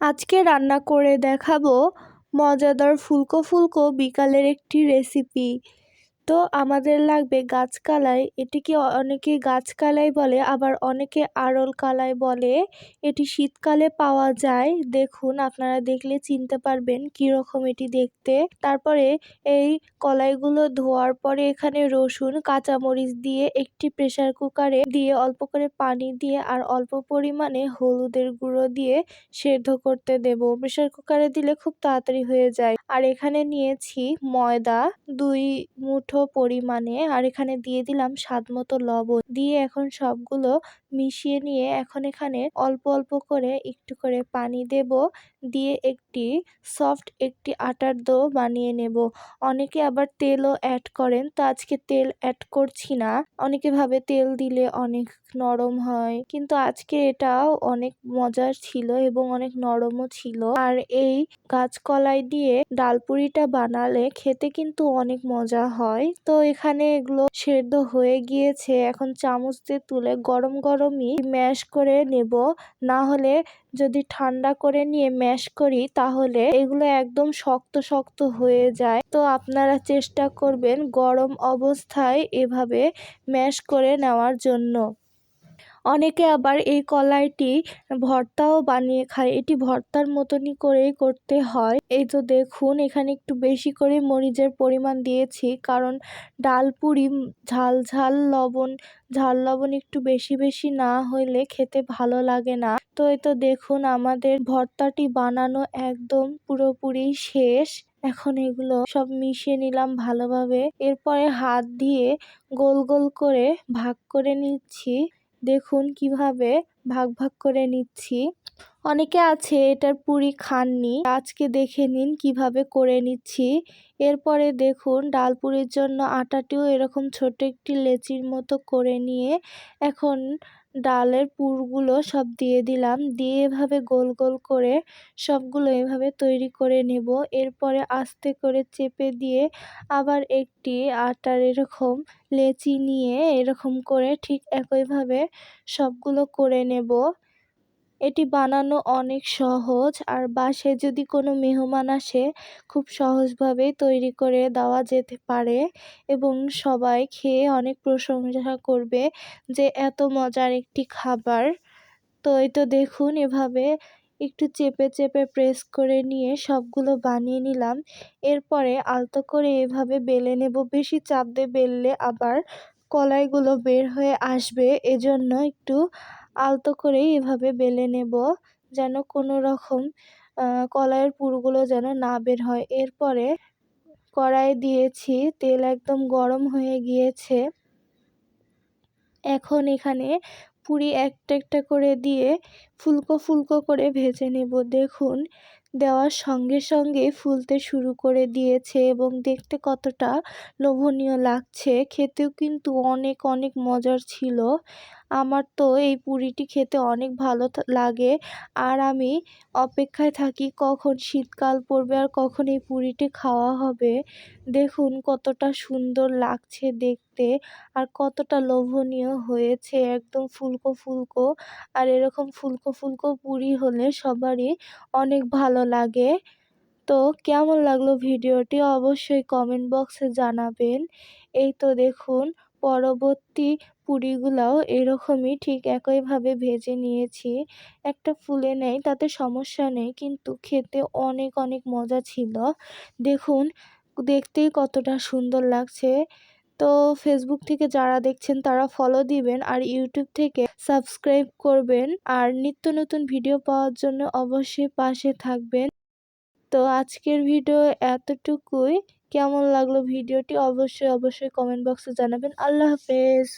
আজকে রান্না করে দেখাবো মজাদার ফুলকো ফুলকো বিকালের একটি রেসিপি তো আমাদের লাগবে গাছকালাই। এটিকে অনেকে গাছকালাই বলে, আবার অনেকে আড়ল কালাই বলে। এটি শীতকালে পাওয়া যায়। দেখুন, আপনারা দেখলে চিনতে পারবেন কীরকম এটি দেখতে। তারপরে এই কলাইগুলো ধোয়ার পরে এখানে রসুন, কাঁচামরিচ দিয়ে একটি প্রেশার কুকারে দিয়ে অল্প করে পানি দিয়ে আর অল্প পরিমাণে হলুদের গুঁড়ো দিয়ে সেদ্ধ করতে দেব। প্রেশার কুকারে দিলে খুব তাড়াতাড়ি হয়ে যায়। আর এখানে নিয়েছি ময়দা, দুই মুঠো পরিমাণে, আর এখানে দিয়ে দিলাম স্বাদ মতো লবণ। দিয়ে এখন সবগুলো মিশিয়ে নিয়ে এখন এখানে অল্প অল্প করে একটু করে পানি দেব। দিয়ে একটি সফট একটি আটার দো বানিয়ে নেব। অনেকে আবার তেলও অ্যাড করেন। তো আজকে তেল অ্যাড করছি না। অনেকে ভাবে তেল দিলে অনেক নরম হয়। কিন্তু আজকে এটাও অনেক মজার ছিল এবং অনেক নরমও ছিল। আর এই গাছকলাই দিয়ে ডালপুরিটা বানালে খেতে কিন্তু অনেক মজা হয়। তো এখানে এগুলো সেদ্ধ হয়ে গিয়েছে। এখন চামচ দিয়ে তুলে গরম গরমই ম্যাশ করে নেব। না হলে যদি ঠান্ডা করে নিয়ে ম্যাশ করি তাহলে এগুলো একদম শক্ত শক্ত হয়ে যায়। তো আপনারা চেষ্টা করবেন গরম অবস্থায় এভাবে ম্যাশ করে নেওয়ার জন্য। অনেকে আবার এই কলাইটি ভর্তাও বানিয়ে খায়। এটি ভর্তার মতনই করেই করতে হয়। এই তো দেখুন, এখানে একটু বেশি করে মরিচের পরিমাণ দিয়েছি, কারণ ডাল পুরি ঝাল ঝাল লবণ ঝাল লবণ একটু বেশি বেশি না হইলে খেতে ভালো লাগে না। তো এই তো দেখুন, আমাদের ভর্তাটি বানানো একদম পুরোপুরি শেষ। এখন এগুলো সব মিশিয়ে নিলাম ভালোভাবে। এরপরে হাত দিয়ে গোল গোল করে ভাগ করে নিচ্ছি। দেখুন কীভাবে ভাগ ভাগ করে নিচ্ছি। অনেকে আছে এটার পুরি খাননি। আজকে দেখে নিন কীভাবে করে নিচ্ছি। এরপরে দেখুন ডাল পুরির জন্য আটাটিও এরকম ছোট একটি লেচির মতো করে নিয়ে এখন ডালের পুরগুলো সব দিয়ে দিলাম। দিয়ে এভাবে গোল গোল করে সবগুলো এভাবে তৈরি করে নেব। এরপরে আস্তে করে চেপে দিয়ে আবার একটি আটার এরকম লেচি নিয়ে এরকম করে ঠিক একইভাবে সবগুলো করে নেব। এটি বানানো অনেক সহজ আর বাসে যদি কোনো মেহমান আসে, খুব সহজভাবেই তৈরি করে দেওয়া যেতে পারে এবং সবাই খেয়ে অনেক প্রশংসা করবে যে এত মজার একটি খাবার। তো এই তো দেখুন, এভাবে একটু চেপে চেপে প্রেস করে নিয়ে সবগুলো বানিয়ে নিলাম। এরপরে আলতো করে এভাবে বেলে নেব। বেশি চাপ দিয়ে বেললে আবার কলাইগুলো বের হয়ে আসবে। এজন্য একটু আলতো করেই এভাবে বেলে নেব, যেন কোনো রকম কলাইয়ের পুরগুলো যেন না বের হয়। এরপরে কড়াই দিয়েছি, তেল একদম গরম হয়ে গিয়েছে। এখন এখানে পুরি একটা একটা করে দিয়ে ফুলকো ফুলকো করে ভেজে নেব। দেখুন, দেওয়ার সঙ্গে সঙ্গে ফুলতে শুরু করে দিয়েছে এবং দেখতে কতটা লোভনীয় লাগছে। খেতেও কিন্তু অনেক অনেক মজার ছিল। আমার তো এই পুরিটি খেতে অনেক ভালো লাগে। আর আমি অপেক্ষায় থাকি কখন শীতকাল পড়বে আর কখন এই পুরিটি খাওয়া হবে। দেখুন কতটা সুন্দর লাগছে দেখতে আর কতটা লোভনীয় হয়েছে একদম ফুলকো ফুলকো। আর এরকম ফুলকো ফুলকো পুরি হলে সবারই অনেক ভালো লাগে। তো কেমন লাগল ভিডিওটি অবশ্যই কমেন্ট বক্সে জানাবেন। এই তো দেখুন পরবর্তী পুরিগুলাও এরকমই ঠিক একইভাবে ভেজে নিয়েছি। একটা ফুলে নেই, তাতে সমস্যা নেই, কিন্তু খেতে অনেক অনেক মজা ছিল। দেখুন, দেখতেই কতটা সুন্দর লাগছে। তো ফেসবুক থেকে যারা দেখছেন, তারা ফলো দিবেন আর ইউটিউব থেকে সাবস্ক্রাইব করবেন। আর নিত্য নতুন ভিডিও পাওয়ার জন্য অবশ্যই পাশে থাকবেন। তো আজকের ভিডিও এতটুকুই। কেমন লাগল ভিডিওটি অবশ্যই অবশ্যই কমেন্ট বক্সে জানাবেন। আল্লাহ হাফেজ।